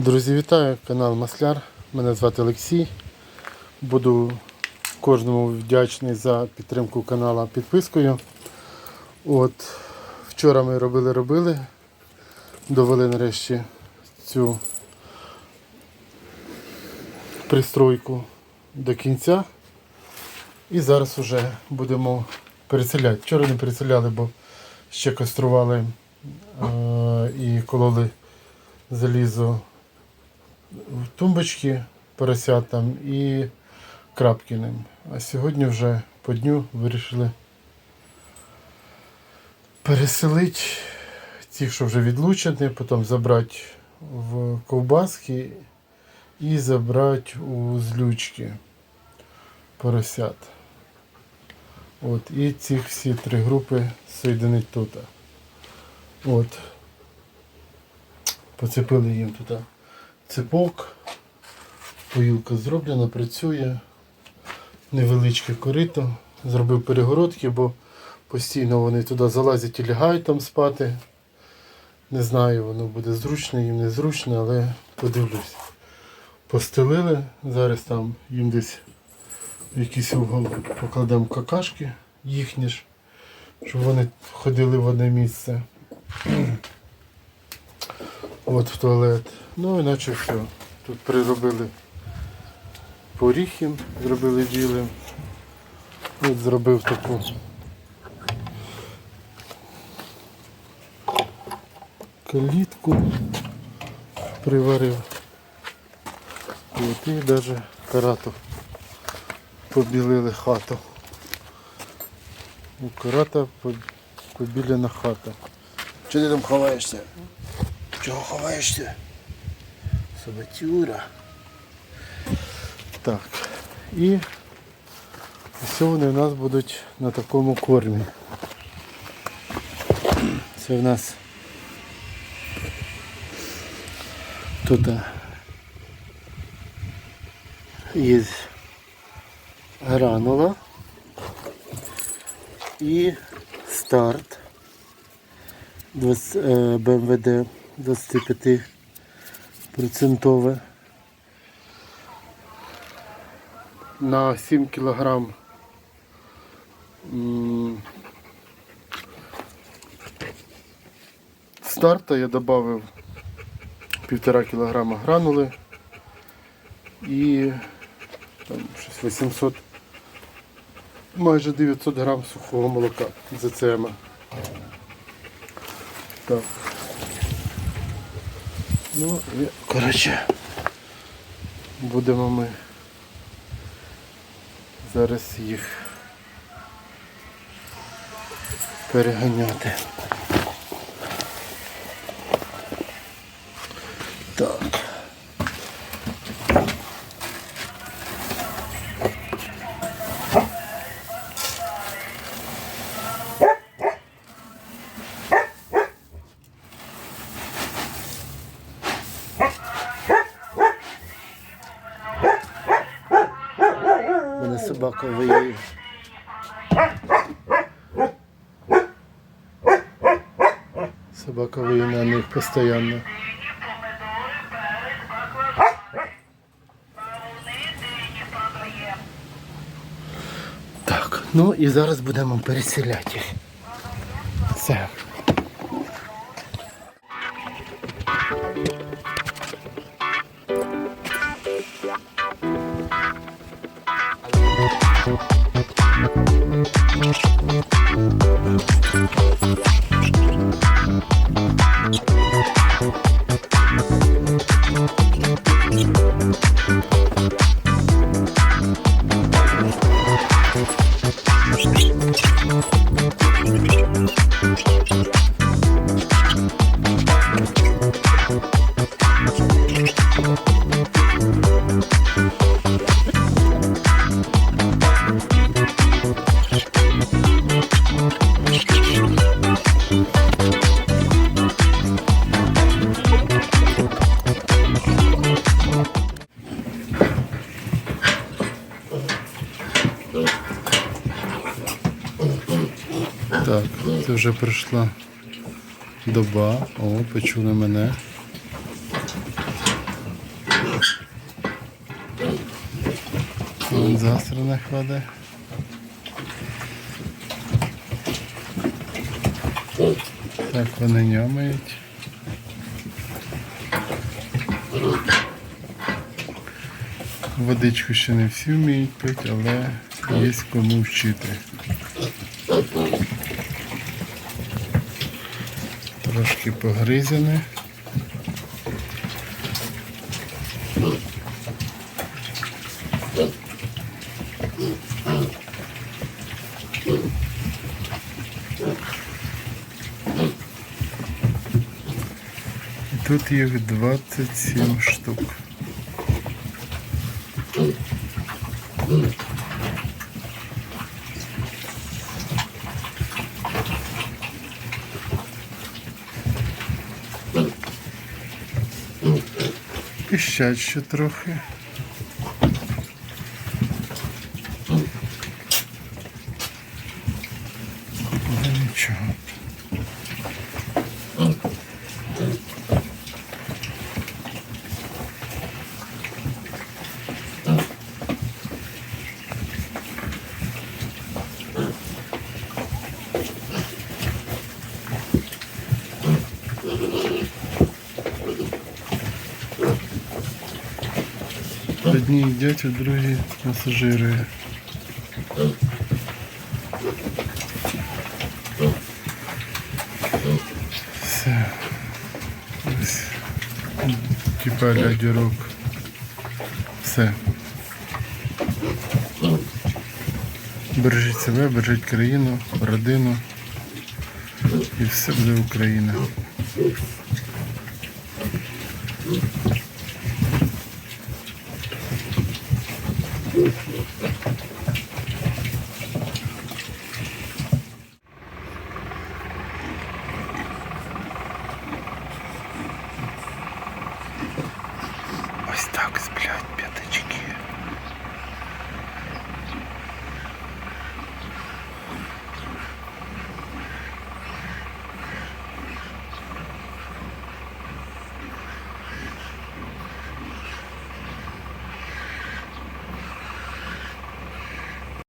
Друзі, вітаю! Канал Масляр. Мене звати Олексій. Буду кожному вдячний за підтримку канала підпискою. От, вчора ми робили-робили, довели нарешті цю пристройку до кінця. І зараз вже будемо переселяти. Вчора не переселяли, бо ще кастрували е- і кололи залізо тумбочки поросятам і крапкіним. А сьогодні вже по дню вирішили переселити ті, що вже відлучені, потім забрати в ковбаски і забрати у злючки поросят. От, і ці всі три групи соєдинить тут. От. Поцепили їм тут цепок. Поїлка зроблена, працює. Невеличке корито. Зробив перегородки, бо постійно вони туди залазять і лягають там спати. Не знаю, воно буде зручно, їм незручно, але подивлюсь. Постелили, зараз там їм десь в якийсь угол покладемо какашки їхні ж, щоб вони ходили в одне місце. От в туалет. Ну іначе все. Тут приробили поріг зробили діли. От зробив таку калітку, приварив. От і навіть карату побілили хату. У карата побілена хата. Чого ти там ховаєшся? Чого ховаєшся? Собатюра. Так. І все вони в нас будуть на такому кормі. Це в нас тут а, є гранула і старт 20, е, БМВД 25 процентове. на 7 кілограм старта я додав півтора кілограма гранули і там щось 800 майже 900 грам сухого молока ЗЦМ. Так. Ну коротше будемо ми зараз їх переганяти. Так. У мене собака виє. Собака на них постійно. Так, ну і зараз будемо переселяти їх. Все. Так, це вже пройшла доба. О, почули мене. Засрана кладе. Так вони нямають. Водичку ще не всі вміють пити, але є кому вчити. Трошки погризане. Тут їх 27 штук. Піщать ще трохи. Але нічого. Одні їдять, а другі масажирують. Все. Ось. Типа лядірок. Все. Бережіть себе, бережіть країну, родину. І все буде Україна.